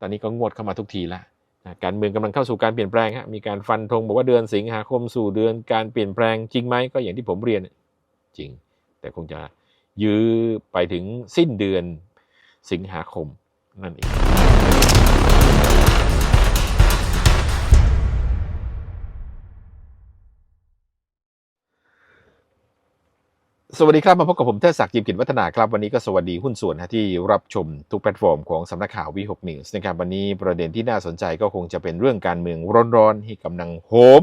ตอนนี้ก็งวดเข้ามาทุกทีแล้วนะการเมืองกำลังเข้าสู่การเปลี่ยนแปลงฮะมีการฟันธงบอกว่าเดือนสิงหาคมสู่เดือนการเปลี่ยนแปลงจริงไหมก็อย่างที่ผมเรียนจริง แต่คงจะยื้อไปถึงสิ้นเดือนสิงหาคมนั่นเอง สวัสดีครับ มาพบกับผมเทิดศักดิ์จิมกิจวัฒนาครับ วันนี้ก็สวัสดีหุ้นส่วนที่รับชมทุกแพลตฟอร์มของสำนักข่าววีหกนิวส์นะครับวันนี้ประเด็นที่น่าสนใจก็คงจะเป็นเรื่องการเมืองร้อนๆที่กำลังโหม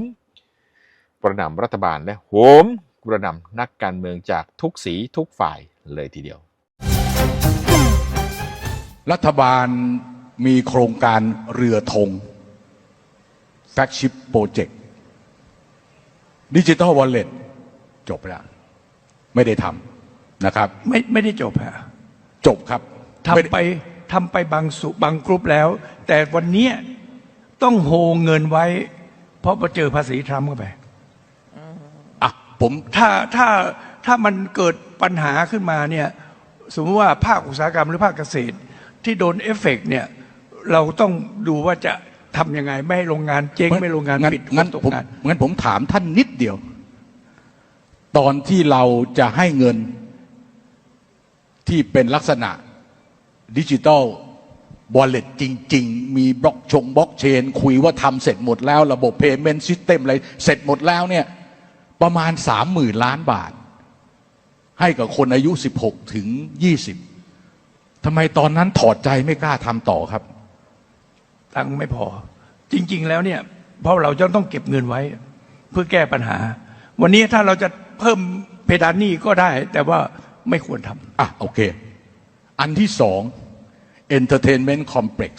กระนำรัฐบาลและโหมกระนำนักการเมืองจากทุกสีทุกฝ่ายเลยทีเดียว รัฐบาลมีโครงการเรือธงแฟกชิปโปรเจกต์ดิจิ t a ลวอลเล็ตจบแล้ว ไม่ได้ทำนะครับ ไม่ไม่ได้จบฮะจบครับม่ด้ทำไปทำไปบางสุบางกรุ๊ปแล้ว แต่วันเนี้ยต้องโฮเงินไว้ เพราะมาเจอภาษีทรัมป์เข้าไปอะผมถ้าถ้าถ้ามันเกิดปัญหาขึ้นมาเนี่ยสมมติว่าภาคอุตสาหกรรมหรือภาคเกษตร ที่โดนเอฟเฟกต์เนี่ยเราต้องดูว่าจะทำยังไง ไม่ให้โรงงานเจ๊งไม่ให้โรงงานปิดงั้นตกผมงานงั้นผมถามท่านนิดเดียว ตอนที่เราจะให้เงินที่เป็นลักษณะดิจิ t a ลวอลเล็ตจริง ๆ มีบล็อกชงบล็อกเชน คุยว่าทำเสร็จหมดแล้ว ระบบ Payment System อะไร เสร็จหมดแล้วเนี่ย ประมาณสามหมื่นล้านบาท ให้กับคนอายุ 16 ถึง 20 ทำไมตอนนั้นถอดใจไม่กล้าทำต่อครับ ตังไม่พอ จริง ๆ แล้วเนี่ย เพราะเราจะต้องเก็บเงินไว้ เพื่อแก้ปัญหา วันนี้ถ้าเราจะ เพิ่มเพดานหนี้ก็ได้ แต่ว่าไม่ควรทำอะโอเค อันที่สอง entertainment complex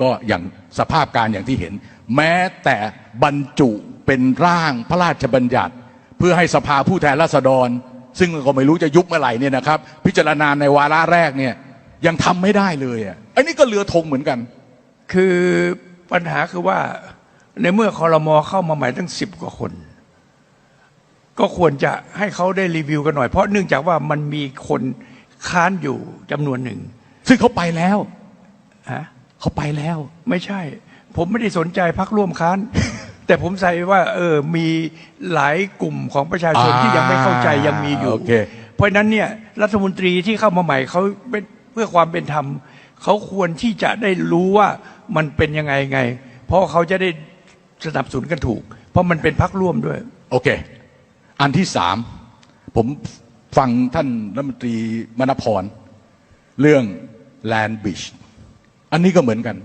ก็อย่างสภาพการอย่างที่เห็น แม้แต่บรรจุเป็นร่างพระราชบัญญัติ เพื่อให้สภาผู้แทนราษฎร ซึ่งก็ไม่รู้จะยุบเมื่อไหร่เนี่ยนะครับ พิจารณาในวาระแรกเนี่ยยังทำไม่ได้เลยอะอันนี้ก็เรือธงเหมือนกัน คือปัญหาคือว่าในเมื่อคอรมอเข้ามาใหม่ตั้งสิบกว่าคน ก็ควรจะให้เขาได้รีวิวกันหน่อย เพราะเนื่องจากว่ามันมีคนค้านอยู่จำนวนหนึ่งซึ่งเขาไปแล้วฮะเขาไปแล้ว ไม่ใช่ ผมไม่ได้สนใจพักร่วมค้าน แต่ผมใส่ว่า เออมีหลายกลุ่มของประชาชนอ่าที่ยังไม่เข้าใจยังมีอยู่ โอเค เพราะฉะนั้นเนี่ยรัฐมนตรีที่เข้ามาใหม่เขาเป็นเพื่อความเป็นธรรมเขาควรที่จะได้รู้ว่ามันเป็นยังไงไง เพราะเขาจะได้สนับสนุนกันถูก เพราะมันเป็นพักร่วมด้วย โอเค อันที่สามผมฟังท่านรัฐมนตรีมณพรเรื่อง Land Bridge อันนี้ก็เหมือนกัน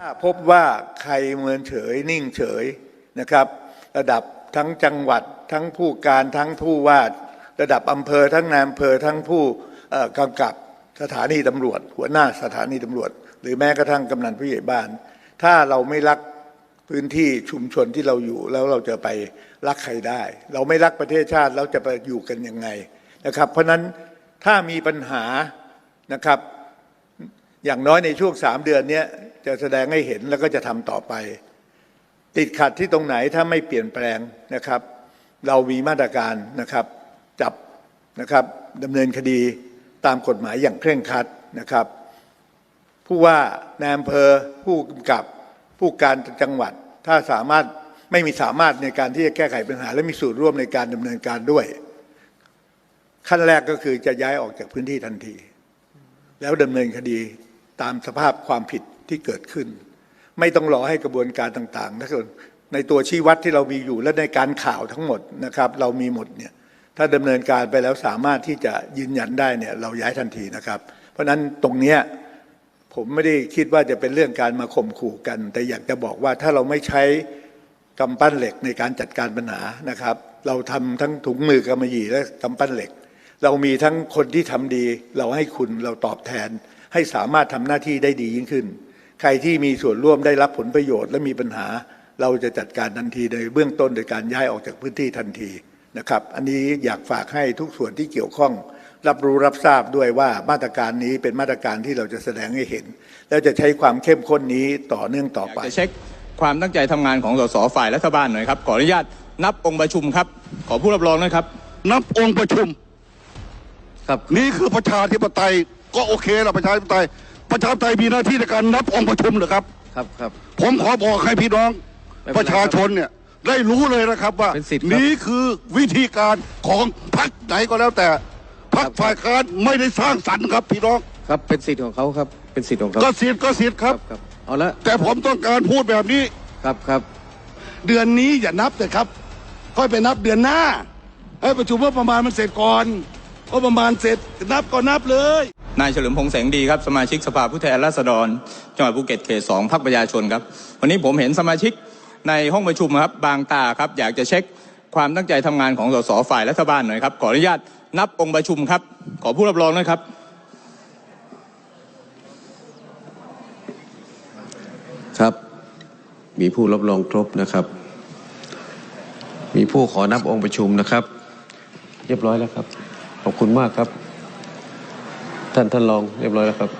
ถ้าพบว่าใครเมินเฉยนิ่งเฉยนะครับ ระดับทั้งจังหวัดทั้งผู้การทั้งผู้ว่าระดับอำเภอทั้งนายอำเภอทั้งผู้กำกับสถานีตำรวจ หัวหน้าสถานีตำรวจ หรือแม้กระทั่งกำนันผู้ใหญ่บ้าน ถ้าเราไม่รักพื้นที่ชุมชนที่เราอยู่แล้วเราจะไป รักใครได้ เราไม่รักประเทศชาติเราจะไปอยู่กันยังไงนะครับ เพราะนั้นถ้ามีปัญหานะครับ อย่างน้อยในช่วงสามเดือนนี้จะแสดงให้เห็นแล้วก็จะทำต่อไป ติดขัดที่ตรงไหนถ้าไม่เปลี่ยนแปลงนะครับ เรามีมาตรการนะครับ จับนะครับดำเนินคดีตามกฎหมายอย่างเคร่งครัดนะครับ ผู้ว่านายอำเภอผู้กำกับผู้การจังหวัดถ้าสามารถ ไม่มีสามารถในการที่จะแก้ไขปัญหา และมีส่วนร่วมในการดำเนินการด้วย ขั้นแรกก็คือจะย้ายออกจากพื้นที่ทันที แล้วดำเนินคดีตามสภาพความผิดที่เกิดขึ้น ไม่ต้องรอให้กระบวนการต่างๆถ้าเกิดในตัวชี้วัดที่เรามีอยู่และในการข่าวทั้งหมดนะครับ เรามีหมดเนี่ยถ้าดำเนินการไปแล้วสามารถที่จะยืนยันได้เนี่ยเราย้ายทันทีนะครับ เพราะฉะนั้นตรงเนี้ยผมไม่ได้คิดว่าจะเป็นเรื่องการมาข่มขู่กัน แต่อยากจะบอกว่าถ้าเราไม่ใช้ กำปั้นเหล็กในการจัดการปัญหานะครับ เราทำทั้งถุงมือกำมะหยี่และกำปั้นเหล็ก เรามีทั้งคนที่ทำดี เราให้คุณเราตอบแทน ให้สามารถทำหน้าที่ได้ดียิ่งขึ้น ใครที่มีส่วนร่วมได้รับผลประโยชน์และมีปัญหา เราจะจัดการทันทีในเบื้องต้นโดยการย้ายออกจากพื้นที่ทันทีนะครับ อันนี้อยากฝากให้ทุกส่วนที่เกี่ยวข้อง รับรู้รับทราบด้วยว่ามาตรการนี้เป็นมาตรการที่เราจะแสดงให้เห็น แล้วจะใช้ความเข้มข้นนี้ต่อเนื่องต่อไป คความตั้งใจทำงานของสสฝ่ายรัฐบาลหน่อยครับขออนุญาตนับองค์ประชุมครับ ขอผู้รับรองด้วยครับ นับองค์ประชุม ครับนี่คือประชาธิปไตยก็โอเคละประชาธิปไตย ประชาธิปไตยมีหน้าที่ในการนับองค์ประชุมเหรือครับ ครับครับผมขอบอกให้พี่น้องไม่เป็นไรประชาชนเนี่ยได้รู้เลยนะครับว่าเป็นสิทธิ์ครับนี่คือวิธีการของพรรคไหนก็แล้วแต่พรรคฝ่ายค้านไม่ได้สร้างสรรค์ครับพี่น้องครับเป็นสิทธิ์ของเขาครับเป็นสิทธิ์ของเขาก็สิทธิ์ก็สิทธิ์ครับครับ เอาละแต่ผมต้องการพูดแบบนี้ ครับครับ เดือนนี้อย่านับเลยครับ ค่อยไปนับเดือนหน้า ให้ประชุมว่าประมาณมันเสร็จก่อนว่าประมาณเสร็จนับก็นับเลย นายเฉลิมพงษ์แสงดีครับ สมาชิกสภาผู้แทนราษฎรจังหวัดภูเก็ตเขตสองพรรคประชาชนครับ วันนี้ผมเห็นสมาชิกในห้องประชุมครับ บางตาครับ อยากจะเช็คความตั้งใจทำงานของสสฝ่ายรัฐบาลหน่อยครับ ขออนุญาตนับองค์ประชุมครับ ขอผู้รับรองนะครับ ครับ มีผู้รับรองครบนะครับ มีผู้ขอนับองค์ประชุมนะครับ เรียบร้อยแล้วครับ ขอบคุณมากครับ ท่านท่านรองเรียบร้อยแล้วครับ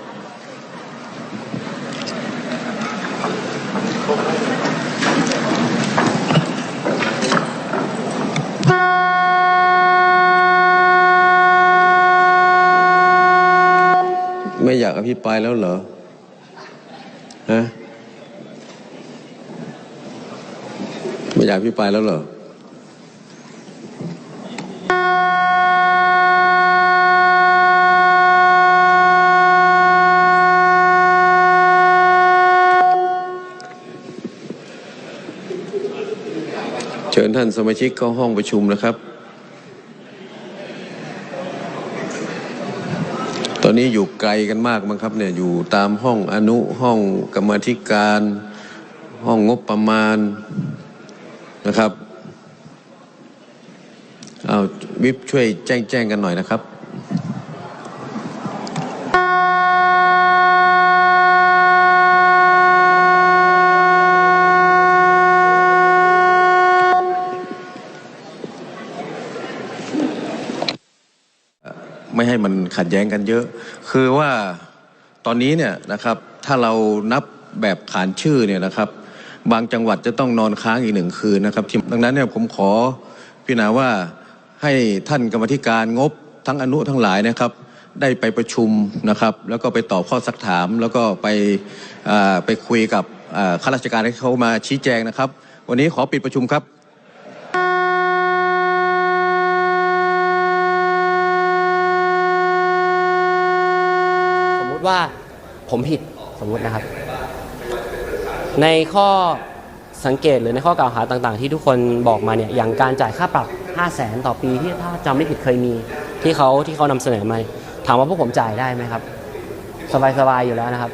ไม่อยากอภิปรายแล้วเหรอ ฮะ ไม่อยากอภิปรายแล้วเหรอเชิญท่านสมาชิกเข้าห้องประชุมนะครับ ตอนนี้อยู่ไกลกันมากมั้งครับเนี่ยอยู่ตามห้องอนุห้องกรรมธิการ ห้องงบประมาณ นะครับ เอาวิบช่วยแจ้งแจ้งกันหน่อยนะครับไม่ให้มันขัดแย้งกันเยอะ คือว่าตอนนี้เนี่ยนะครับ ถ้าเรานับแบบขานชื่อเนี่ยนะครับ บางจังหวัดจะต้องนอนค้างอีกหนึ่งคืนนะครับที่ดังนั้นเนี่ยผมขอพิจารณาว่าให้ท่านกรรมธิการงบทั้งอนุทั้งหลายนะครับ ได้ไปประชุมนะครับ แล้วก็ไปตอบข้อสักถาม แล้วก็ไปไปคุยกับข้าราชการให้เขามาชี้แจงนะครับ วันนี้ขอปิดประชุมครับสมมติว่าผมผิดสมมุตินะครับ ในข้อสังเกตหรือในข้อกล่าวหาต่างๆ ที่ทุกคนบอกมาเนี่ยอย่างการจ่ายค่าปรับ 5 0 0แสนต่อปีที่ถ้าจำไม่ผิดเคยมี ที่เขาที่เขานำเสนอมาถามว่าพวกผมจ่ายได้ไหมครับ สบายๆอยู่แล้วนะครับ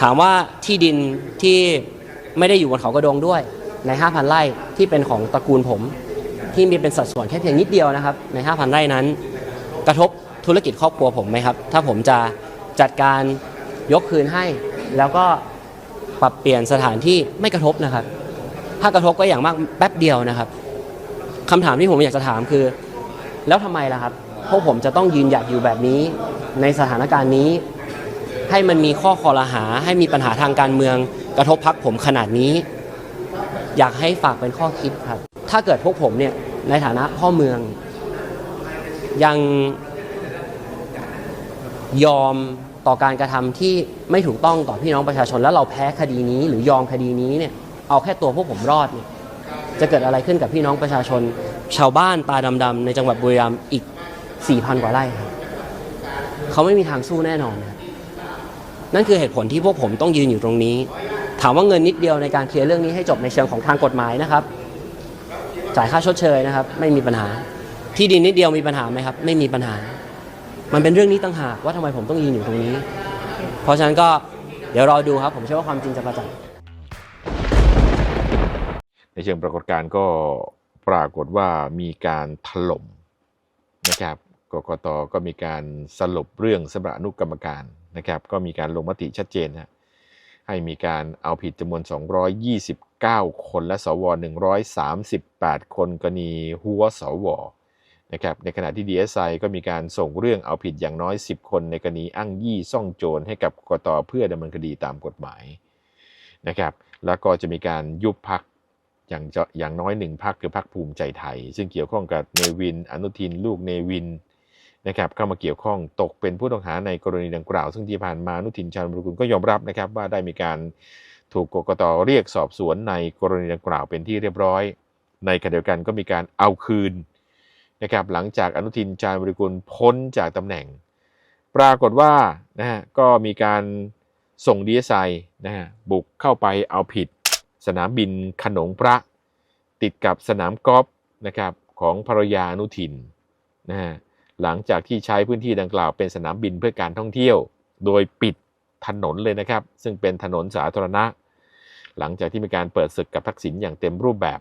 ถามว่าที่ดินที่ไม่ได้อยู่บนเขากระโดงด้วยใน 5,000 ไร่ที่เป็นของตระกูลผม ที่มีเป็นสัดส่วนแค่เพียงนิดเดียวนะครับ ใน 5,000 ไร่นั้น กระทบธุรกิจครอบครัวผมไหมครับ ถ้าผมจะจัดการยกคืนให้ แล้วก็ ปรับเปลี่ยนสถานที่ไม่กระทบนะครับ ถ้ากระทบก็อย่างมากแป๊บเดียวนะครับคำถามที่ผมอยากจะถามคือ แล้วทำไมล่ะครับพวกผมจะต้องยืนหยัดอยู่แบบนี้ ในสถานการณ์นี้ ให้มันมีข้อคอรหา ให้มีปัญหาทางการเมือง กระทบพักผมขนาดนี้ อยากให้ฝากเป็นข้อคิดครับ ถ้าเกิดพวกผมเนี่ยในฐานะพ่อเมือง ยังยอม ต่อการกระทำที่ไม่ถูกต้องต่อพี่น้องประชาชน แล้วเราแพ้คดีนี้หรือยอมคดีนี้เนี่ยเอาแค่ตัวพวกผมรอดเนี่ยจะเกิดอะไรขึ้นกับพี่น้องประชาชน ชาวบ้านตาดำๆในจังหวัดบุรีรัมย์อีก 4,000 กว่าไร่ครับเขาไม่มีทางสู้แน่นอนนั่นคือเหตุผลที่พวกผมต้องยืนอยู่ตรงนี้ ถามว่าเงินนิดเดียวในการเคลียร์เรื่องนี้ให้จบในเชิงของทางกฎหมายนะครับ จ่ายค่าชดเชยนะครับ ไม่มีปัญหา ที่ดินนิดเดียวมีปัญหาไหมครับ ไม่มีปัญหา มันเป็นเรื่องนี้ต่างหากว่าทำไมผมต้องยืนอยู่ตรงนี้ เพราะฉะนั้นก็เดี๋ยวรอดูครับ ผมเชื่อว่าความจริงจะประจักษ์ในเชิงปรากฏการณ์ก็ปรากฏว่ามีการถล่มนะครับกกตก็มีการสรุปเรื่องสำหรับอนุกรรมการนะครับ ก็มีการลงมติชัดเจนนะให้มีการเอาผิดจำนวน 229 คนและสว 138 คนกรณีหัวสว นะครับในขณะที่ DSI ก็มีการส่งเรื่องเอาผิดอย่างน้อย 10 คนในกรณีอ้างยี่ซ่องโจรให้กับกกตเพื่อดำเนินคดีตามกฎหมายนะครับแล้วก็จะมีการยุบพักอย่างอย่างน้อยหนึ่งพักคือพักภูมิใจไทย ซึ่งเกี่ยวข้องกับเนวิน อนุทิน ลูกเนวินนะครับเข้ามาเกี่ยวข้องตกเป็นผู้ต้องหาในกรณีดังกล่าว ซึ่งที่ผ่านมาอนุทินชาญวิรุฬก็ยอมรับนะครับว่าได้มีการถูกกกตเรียกสอบสวนในกรณีดังกล่าวเป็นที่เรียบร้อย ในขณะเดียวกันก็มีการเอาคืน นะครับหลังจากอนุทินชาญวิรุฬพ้นจากตำแหน่ง ปรากฏว่านะฮะก็มีการส่งดีเอสไอนะฮะบุกเข้าไปเอาผิด สนามบินขนงพระ ติดกับสนามกอล์ฟนะครับของภรรยาอนุทินนะฮะหลังจากที่ใช้พื้นที่ดังกล่าวเป็นสนามบินเพื่อการท่องเที่ยว โดยปิดถนนเลยนะครับ ซึ่งเป็นถนนสาธารณะ หลังจากที่มีการเปิดศึกกับทักษิณอย่างเต็มรูปแบบ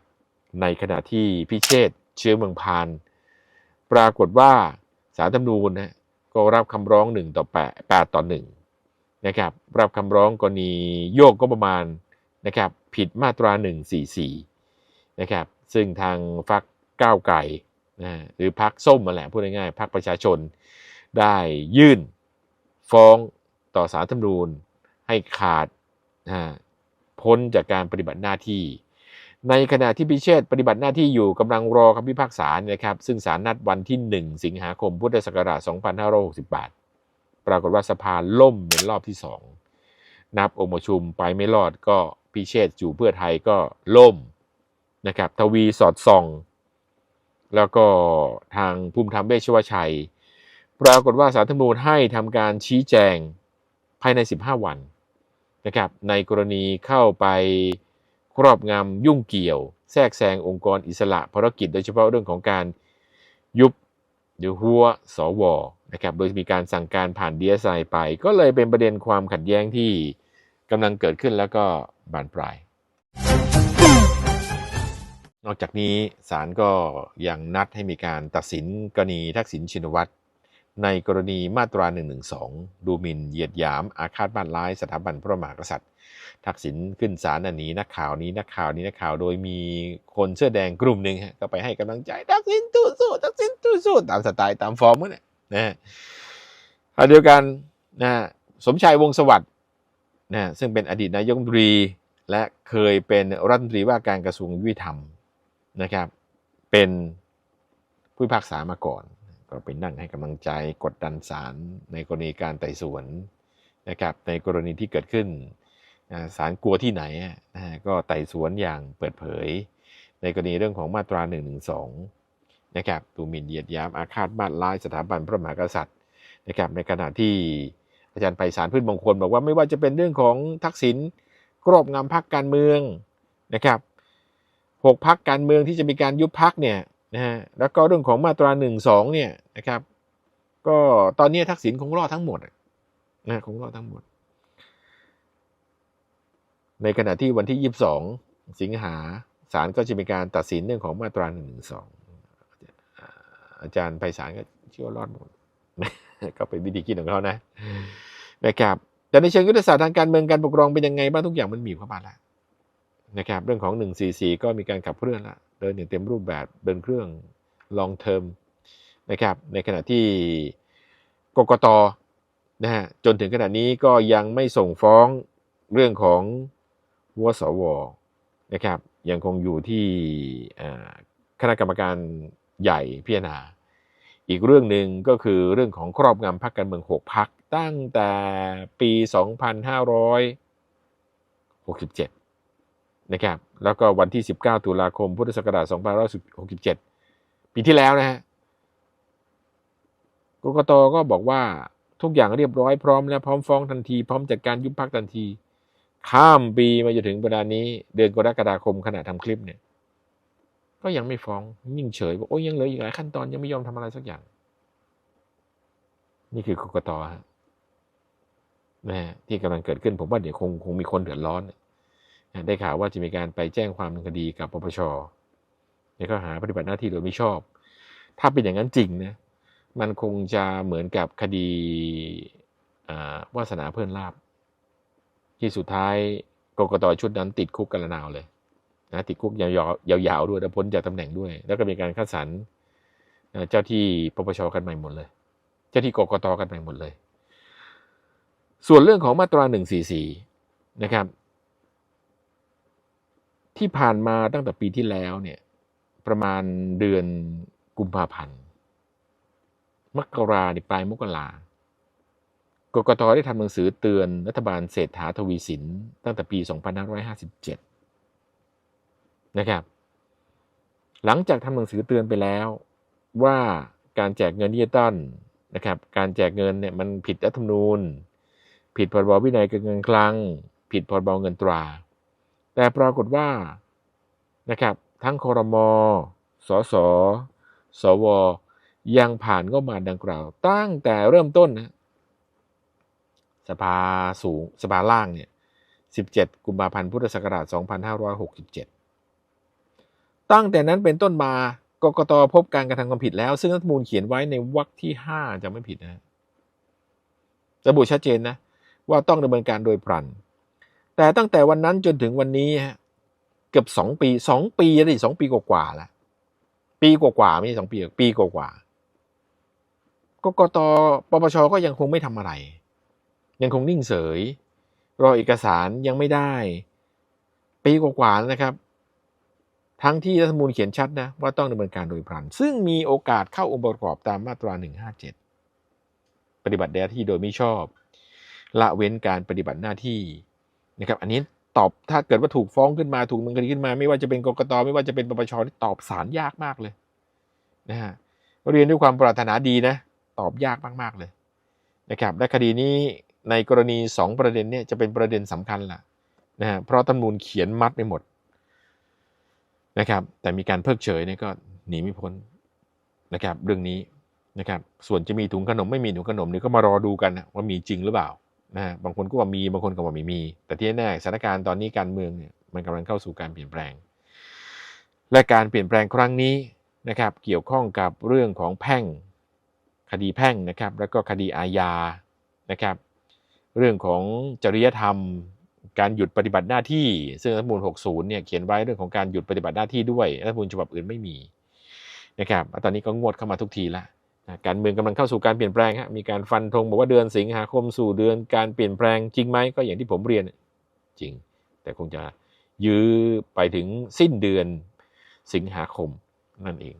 ในขณะที่พิเชษเชื้อเมืองพาน ปรากฏว่าสารธรรมนูญนะก็รับคำร้อง1ต่อ8 8ต่อ1นะครับรับคำร้องกรณีโยกก็ประมาณนะครับผิดมาตรา144นะครับซึ่งทางพรรคก้าวไก่นะหรือพรรคส้มมาแหละพูดง่ายๆพรรคประชาชน ได้ยื่นฟ้องต่อสารธรรมนูญให้ขาดนะพ้นจากการปฏิบัติหน้าที่ ในขณะที่พิเชษฐ์ปฏิบัติหน้าที่อยู่กำลังรอคำพิพากษานะครับ ซึ่งศาลนัดวันที่ 1 สิงหาคมพุทธศักราช 2568 ปรากฏว่าสภาล่มเป็นรอบที่ 2 นับองค์ประชุมไปไม่รอดก็พิเชษฐ์อยู่เพื่อไทยก็ล่มนะครับทวีสอดส่อง แล้วก็ทางภูมิธรรมเวชวชัย ปรากฏว่าสารธรรมนูญให้ทำการชี้แจงภายใน 15 วันนะครับในกรณีเข้าไป ครอบงำยุ่งเกี่ยว แทรกแซงองค์กรอิสระภารกิจโดยเฉพาะเรื่องของการยุบหรือหัวสวนะครับโดยมีการสั่งการผ่านดีเอสไอไป ก็เลยเป็นประเด็นความขัดแย้งที่กำลังเกิดขึ้นแล้วก็บานปลาย นอกจากนี้ศาลก็ยังนัดให้มีการตัดสินกรณีทักษิณชินวัตร ในกรณีมาตรา 112 ดูหมิ่นเหยียดหยาม อาฆาตบ้านร้ายสถาบันพระมหากษัตริย์ ทักษิณขึ้นศาลอันนี้นักข่าวนี้นักข่าวนี้นักข่าวโดยมีคนเสื้อแดงกลุ่มหนึ่งฮะก็ไปให้กำลังใจทักษิณตู้สู้ทักษิณตู้สู้ตามสไตล์ตามฟอร์มนั่นแหละนะฮะขณะเดียวกันนะสมชายวงสวัสดิ์นะซึ่งเป็นอดีตนายกรัฐมนตรี และเคยเป็นรัฐมนตรีว่าการกระทรวงยุติธรรมนะครับ เป็นผู้พิพากษามาก่อน ก็ไปนั่งให้กำลังใจกดดันศาลในกรณีการไต่สวนนะครับในกรณีที่เกิดขึ้นอ่าศาลกลัวที่ไหนก็ไต่สวนอย่างเปิดเผย ในกรณีเรื่องของมาตรา1นึนะครับดูหมิ่นเหยียดยามอาฆาตมาตร้ายสถาบันพระมหากษัตริย์นะครับในขณะที่อาจารย์ไพศาลพืชมงคลบอกว่าไม่ว่าจะเป็นเรื่องของทักษิณครอบงำพักการเมืองนะครับหกพักการเมืองที่จะมีการยุบพักเนี่ย นะฮะแล้วก็เรื่องของมาตรา1นึเนี่ยนะครับ ก็ตอนนี้ทักษิณคงรอดทั้งหมดนะคงรอดทั้งหมด ในขณะที่วันที่ 22 สิงหาศาลก็จะมีการตัดสินเรื่องของมาตรา1นึอาจารย์ไพศาลก็เชื่อรอดหมดก็เป็นวิธีคิดของเขานะนะครับแต่ในเชิงยุทธศาสตร์ทางการเมืองการปกครองเป็นยังไงบ้างทุกอย่างมันมีเข้ามาแล้วนะครับ เรื่องของ 144 ก็มีการขับเคลื่อนแล้ว เดินอย่างเต็มรูปแบบเดินเครื่อง long term นะครับ ในขณะที่กกตนะฮะจนถึงขณะนี้ก็ยังไม่ส่งฟ้องเรื่องของวสวนะครับ ยังคงอยู่ที่คณะกรรมการใหญ่พิจารณา อีกเรื่องหนึ่งก็คือเรื่องของครอบงำพรรคการเมือง 6พักตั้งแต่ปี 2567 นะครับแล้วก็วันที่ 19 ตุลาคม พุทธศักราช2567 ปีที่แล้วนะฮะกกตก็บอกว่าทุกอย่างเรียบร้อยพร้อมแล้วพร้อมฟ้องทันที พร้อมจัดการยุบพักทันที ข้ามปีมาจนถึงเวลานี้ เดือนกรกฎาคมขณะทำคลิปเนี่ย ก็ยังไม่ฟ้องยิ่งเฉยบอกโอ้ยยังเหลืออีกหลายขั้นตอนยังไม่ยอมทำอะไรสักอย่าง นี่คือกกตฮะนะฮะที่กำลังเกิดขึ้นผมว่าเดี๋ยวคงคงมีคนเดือดร้อนนะ ได้ข่าวว่าจะมีการไปแจ้งความคดีกับปปชในข้อหาปฏิบัติหน้าที่โดยไม่ชอบ ถ้าเป็นอย่างนั้นจริงนะมันคงจะเหมือนกับคดีวาสนาเพื่อนลาบ ที่สุดท้ายกกตชุดนั้นติดคุกกันละนาวเลยนะติดคุกยาวๆยาวๆด้วยแล้วพ้นจากตำแหน่งด้วย แล้วก็มีการคัดสรรเอ่อเจ้าที่ปปชกันใหม่หมดเลย เจ้าที่กกตกันใหม่หมดเลย ส่วนเรื่องของมาตรา144นะครับ ที่ผ่านมาตั้งแต่ปีที่แล้วเนี่ย ประมาณเดือนกุมภาพันธ์มกราในปลายมกรากกตได้ทำหนังสือเตือนรัฐบาลเศรษฐาทวีสิน ตั้งแต่ปี 2557 นะครับ หลังจากทำหนังสือเตือนไปแล้ว ว่าการแจกเงินดิจิตอลนะครับ การแจกเงินเนี่ยมันผิดรัฐธรรมนูญ ผิดพรบวินัยการเงินคลัง ผิดพรบเงินตรา แต่ปรากฏว่านะครับทั้งคอรมอสสสว ยังผ่านงบประมาณดังกล่าว ตั้งแต่เริ่มต้นนะสภาสูงสภาล่างเนี่ย 17 กุมภาพันธ์ พุทธศักราช 2567 ตั้งแต่นั้นเป็นต้นมากกตพบการกระทำความผิดแล้ว ซึ่งรัฐมนูญเขียนไว้ในวรรคที่ 5 จะไม่ผิดนะ ระบุชัดเจนนะ ว่าต้องดำเนินการโดยพลัน แต่ตั้งแต่วันนั้นจนถึงวันนี้เกือบสองปีสองปีแล้วดิสองปีกว่าๆแล้วปีกว่าๆไม่ใช่สองปีปีกว่าๆกกตปปชก็ยังคงไม่ทำอะไร ยังคงนิ่งเฉยรอเอกสารยังไม่ได้ ปีกว่าๆนะครับ ทั้งที่รัฐธรรมนูญเขียนชัดนะว่าต้องดำเนินการโดยพลัน ซึ่งมีโอกาสเข้าองค์ประกอบตามมาตรา 157 ปฏิบัติหน้าที่โดยไม่ชอบ ละเว้นการปฏิบัติหน้าที่ นะครับอันนี้ตอบถ้าเกิดว่าถูกฟ้องขึ้นมาถูกดำเนินคดีขึ้นมา ไม่ว่าจะเป็นกกตไม่ว่าจะเป็นปปชนี่ตอบสารยากมากเลยนะฮะเรียนด้วยความปรารถนาดีนะ ตอบยากมากๆเลยนะครับและคดีนี้ในกรณี 2 ประเด็นเนี่ยจะเป็นประเด็นสำคัญล่ะนะฮะเพราะตำนูนเขียนมัดไปหมดนะครับแต่มีการเพิกเฉยเนี่ยก็หนีไม่พ้นนะครับเรื่องนี้นะครับส่วนจะมีถุงขนมไม่มีถุงขนมเนี่ยก็มารอดูกันนะว่ามีจริงหรือเปล่า นะบางคนก็ว่ามีบางคนก็ว่าไม่มี แต่ที่แน่สถานการณ์ตอนนี้การเมืองเนี่ยมันกำลังเข้าสู่การเปลี่ยนแปลง และการเปลี่ยนแปลงครั้งนี้นะครับเกี่ยวข้องกับเรื่องของแพ่งคดีแพ่งนะครับแล้วก็คดีอาญานะครับเรื่องของจริยธรรม การหยุดปฏิบัติหน้าที่ ซึ่งรัฐมนูล60เนี่ยเขียนไว้เรื่องของการหยุดปฏิบัติหน้าที่ด้วยรัฐมนูลฉบับอื่นไม่มีนะครับแล้วตอนนี้ก็งวดเข้ามาทุกทีแล้ว การเมืองกำลังเข้าสู่การเปลี่ยนแปลงฮะมีการฟันธงบอกว่าเดือนสิงหาคมสู่เดือนการเปลี่ยนแปลงจริงไหมก็อย่างที่ผมเรียนจริง แต่คงจะยื้อไปถึงสิ้นเดือนสิงหาคมนั่นเอง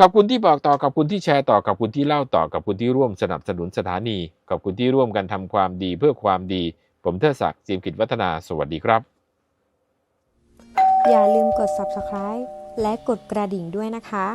ขอบคุณที่บอกต่อขอบคุณที่แชร์ต่อขอบคุณที่เล่าต่อขอบคุณที่ร่วมสนับสนุนสถานีขอบคุณที่ร่วมกันทำความดีเพื่อความดี ผมเทดศักดิ์จิมกิจวัฒนาสวัสดีครับ อย่าลืมกด subscribe และกดกระดิ่งด้วยนะคะ